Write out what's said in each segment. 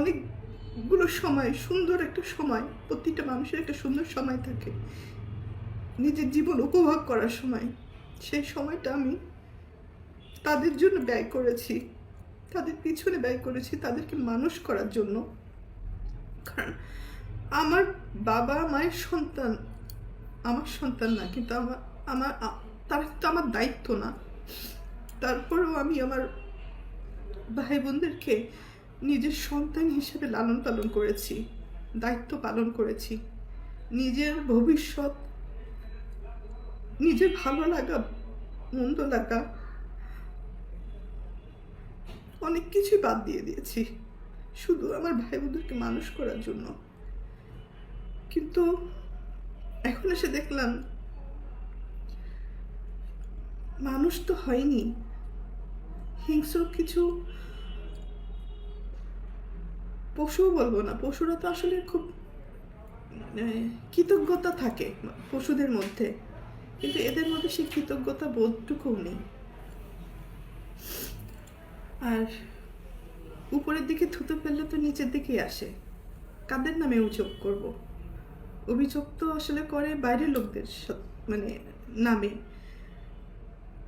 অনেকগুলো সময়, সুন্দর একটা সময়, প্রতিটা মানুষের একটা সুন্দর সময় থাকে। নিজের জীবন উপভোগ করার সময়। সেই সময়টা আমি তাদের জন্য ব্যয় করেছি। তাদের পিছনে ব্যয় করেছি তাদেরকে মানুষ করার জন্য। কারণ আমার বাবা মায়ের সন্তান, আমার সন্তান না, কিন্তু আমার আমার, তারা কিন্তু আমার দায়িত্ব না। তারপরেও আমি আমার ভাই বোনদেরকে নিজের সন্তান হিসেবে লালন পালন করেছি, দায়িত্ব পালন করেছি। নিজের ভবিষ্যৎ, নিজের ভালো লাগা, মন্দ লাগা, অনেক কিছুই বাদ দিয়ে দিয়েছি। শুধু আমার ভাই বোনদেরকে মানুষ করার জন্য। কিন্তু এখন এসে দেখলাম, মানুষ তো হয়নি। হিংস্র কিছু পশুও বলব না, পশুরা তো আসলে খুব কৃতজ্ঞতা থাকে পশুদের মধ্যে, কিন্তু এদের মধ্যে সেই কৃতজ্ঞতা বোধটুকুও নেই। আর উপরের দিকে থুতো ফেললে তো নিচের দিকেই আসে, কাদের নামে অভিযোগ করব? অভিযোগ তো আসলে করে বাইরের লোকদের মানে নামে।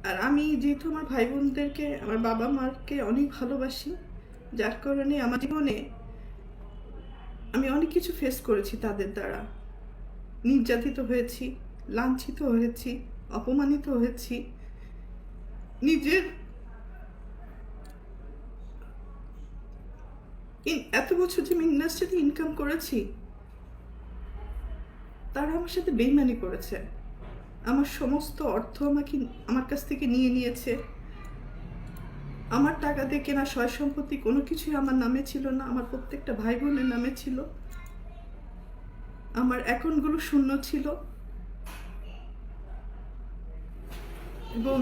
আর আমি যেহেতু আমার ভাই বোনদেরকে আমার বাবা মাকে অনেক ভালোবাসি, যার কারণে আমার জীবনে আমি অনেক কিছু ফেস করেছি তাদের দ্বারা। নির্যাতিত হয়েছি, লাঞ্ছিত হয়েছি, অপমানিত হয়েছি। নিজের এত বছর যে আমি ইন্ডাস্ট্রিতে ইনকাম করেছি, তারা আমার সাথে বেইমানি করেছে। আমার সমস্ত অর্থ আমাকে, আমার কাছ থেকে নিয়ে নিয়েছে। আমার টাকা দিয়ে কেনা সয় সম্পত্তি কোনো কিছুই আমার নামে ছিল না, আমার প্রত্যেকটা ভাই বোনের নামে ছিল। আমার অ্যাকাউন্টগুলো শূন্য ছিল। এবং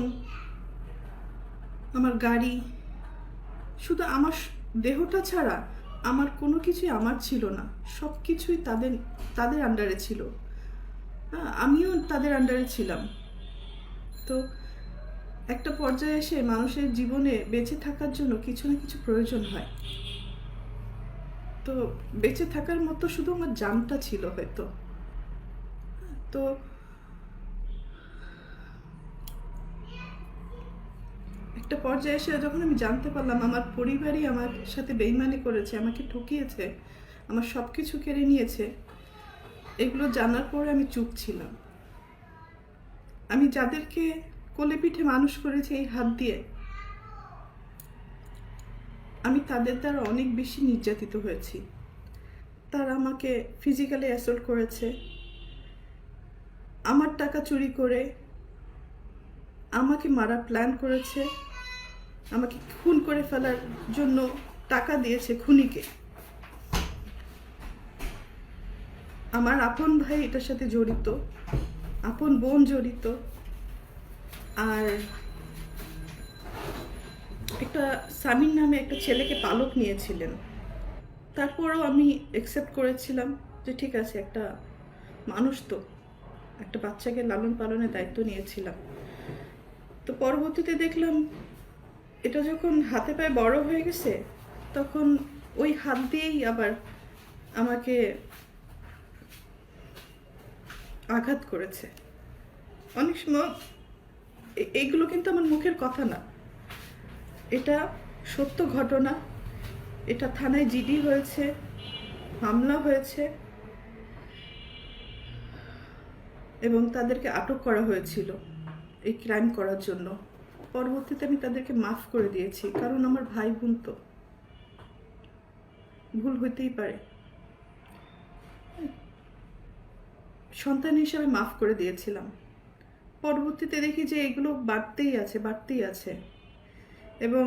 আমার গাড়ি, শুধু আমার দেহটা ছাড়া আমার কোনো কিছুই আমার ছিল না, সব কিছুই তাদের তাদের আন্ডারে ছিল। হ্যাঁ আমিও তাদের আন্ডারে ছিলাম। তো একটা পর্যায়ে এসে মানুষের জীবনে বেঁচে থাকার জন্য কিছু না কিছু প্রয়োজন হয়। তো বেঁচে থাকার মতো শুধু আমার জানটা ছিল হয়তো। তো একটা পর্যায়ে এসে যখন আমি জানতে পারলাম আমার পরিবারই আমার সাথে বেইমানি করেছে, আমাকে ঠকিয়েছে, আমার সব কিছু কেড়ে নিয়েছে, এগুলো জানার পরে আমি চুপ ছিলাম। আমি যাদেরকে কোলে পিঠে মানুষ করেছি এই হাত দিয়ে। আমি তাদের দ্বারা অনেক বেশি নির্যাতিত হয়েছি। তারা আমাকে ফিজিক্যালি অ্যাসল্ট করেছে। আমার টাকা চুরি করে আমাকে মারা প্ল্যান করেছে। আমাকে খুন করে ফেলার জন্য টাকা দিয়েছে খুনিকে। আমার আপন ভাই এটার সাথে জড়িত। আপন বোন জড়িত। আর একটা সামিন নামে একটা ছেলেকে পালক নিয়েছিলেন। তারপরও আমি একসেপ্ট করেছিলাম যে ঠিক আছে, একটা মানুষ তো, একটা বাচ্চাকে লালন পালনের দায়িত্ব নিয়েছিলাম। তো পরবর্তীতে দেখলাম, এটা যখন হাতে পায়ে বড় হয়ে গেছে, তখন ওই হাত দিয়েই আবার আমাকে আঘাত করেছে। অনেক সময় এইগুলো কিন্তু আমার মুখের কথা না। এটা সত্য ঘটনা। এটা থানায় জিডি হয়েছে, মামলা হয়েছে, এবং তাদেরকে আটক করা হয়েছিল এই ক্রাইম করার জন্য। পরবর্তীতে আমি তাদেরকে মাফ করে দিয়েছি, কারণ আমার ভাই বোন তো। ভুল হইতেই পারে। সন্তান হিসেবে মাফ করে দিয়েছিলাম। পরবর্তীতে দেখি যে এগুলো বাড়তেই আছে বাড়তেই আছে। এবং